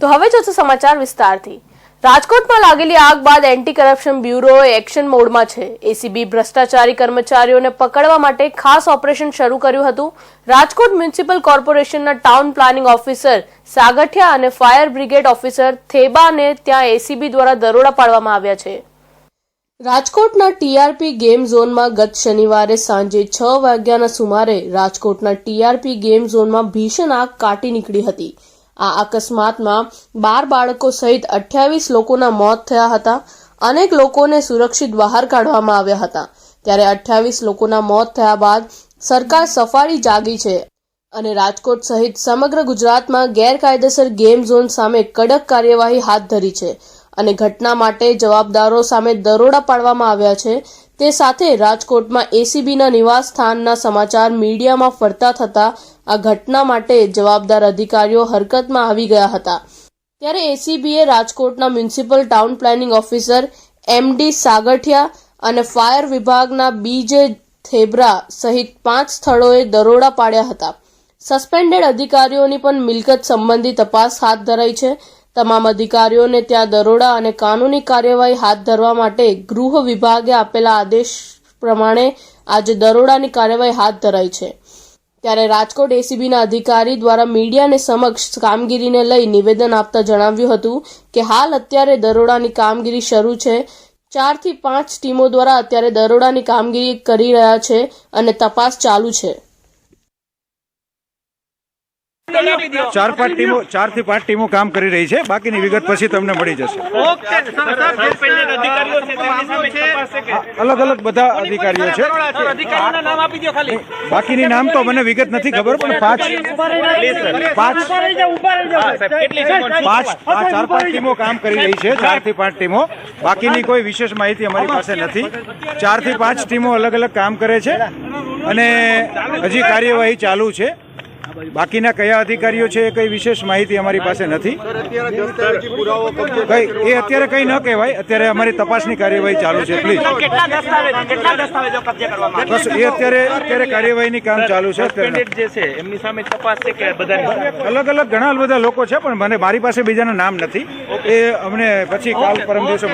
તો હવે જોશું સમાચાર વિસ્તારથી. રાજકોટમાં લાગેલી આગ બાદ એન્ટી કરપ્શન બ્યુરો એક્શન મોડમાં છે. એસીબી ભ્રષ્ટાચારી કર્મચારીઓને પકડવા માટે ખાસ ઓપરેશન શરૂ કર્યું હતું. રાજકોટ મ્યુનિસિપલ કોર્પોરેશનના ટાઉન પ્લાનિંગ ઓફિસર સાગઠિયા અને ફાયર બ્રિગેડ ઓફિસર થેબાને ત્યાં એસીબી દ્વારા દરોડા પાડવામાં આવ્યા છે. રાજકોટના ટીઆરપી ગેમ ઝોનમાં ગત શનિવારે સાંજે છ વાગ્યાના સુમારે રાજકોટના ટીઆરપી ગેમ ઝોનમાં ભીષણ આગ કાટી નીકળી હતી. આ અકસ્માતમાં બાર બાળકો સહિત અઠ્યાવીસ લોકોના મોત થયા હતા. અનેક લોકોને સુરક્ષિત બહાર કાઢવામાં આવ્યા હતા. ત્યારે અઠ્યાવીસ લોકોના મોત થયા બાદ સરકાર સફાળી જાગી છે અને રાજકોટ સહિત સમગ્ર ગુજરાતમાં ગેરકાયદેસર ગેમ ઝોન સામે કડક કાર્યવાહી હાથ ધરી છે અને ઘટના માટે જવાબદારો સામે દરોડા પાડવામાં આવ્યા છે. તે સાથે રાજકોટમાં એસીબીના નિવાસ સ્થાનના સમાચાર મીડિયામાં ફરતા થતા આ ઘટના માટે જવાબદાર અધિકારીઓ હરકતમાં આવી ગયા હતા. ત્યારે એસીબીએ રાજકોટના municipal town planning officer MD Sagathiya અને ફાયર વિભાગના બીજે થેબ્રા સહિત પાંચ સ્થળોએ દરોડા પાડ્યા હતા. સસ્પેન્ડેડ અધિકારીઓની પણ મિલકત સંબંધી તપાસ હાથ ધરાઈ છે તમામ અધિકારીઓને ત્યાં દરોડા અને કાનૂની કાર્યવાહી હાથ ધરવા માટે ગૃહ વિભાગે આપેલા આદેશ પ્રમાણે આજે દરોડાની કાર્યવાહી હાથ ધરાઈ છે. ત્યારે રાજકોટ એસીબીના અધિકારી દ્વારા મીડિયાને સમક્ષ કામગીરીને લઈ નિવેદન આપતા જણાવ્યું હતું કે હાલ અત્યારે દરોડાની કામગીરી શરૂ છે. ચારથી પાંચ ટીમો દ્વારા અત્યારે દરોડાની કામગીરી કરી રહ્યા છે અને તપાસ ચાલુ છે. ચાર પાંચ ટીમો ચારથી પાંચ ટીમો કામ કરી રહી છે. બાકીની વિગત પછી તમને મળી જશે. અલગ અલગ બધા અધિકારીઓ છે. સર, અધિકારીઓના નામ આપી દો ખાલી. બાકીની નામ તો મને વિગત નથી ખબર પણ પાંચ પાંચ હા, સાહેબ, કેટલી ટીમો છે? પાંચ ચાર પાંચ ટીમો કામ કરી રહી છે ચારથી પાંચ ટીમો. બાકીની કોઈ વિશેષ માહિતી અમારી પાસે નથી. ચારથી પાંચ ટીમો અલગ અલગ કામ કરે છે અને હજી કાર્યવાહી ચાલુ છે. બાકીના કયા અધિકારીઓ છે એ કઈ વિશેષ માહિતી અમારી પાસે નથી. કઈ એ અત્યારે કઈ ન કહેવાય અત્યારે અમારી તપાસની કાર્યવાહી ચાલુ છે પ્લીઝ બસ એ અત્યારે અત્યારે કાર્યવાહીની કામ ચાલુ છે એમની સામે તપાસ છે કે બધાની અલગ અલગ ઘણા બધા લોકો છે પણ મને મારી પાસે બીજાના નામ નથી. એ અમને પછી કાલ પરમ દિવસે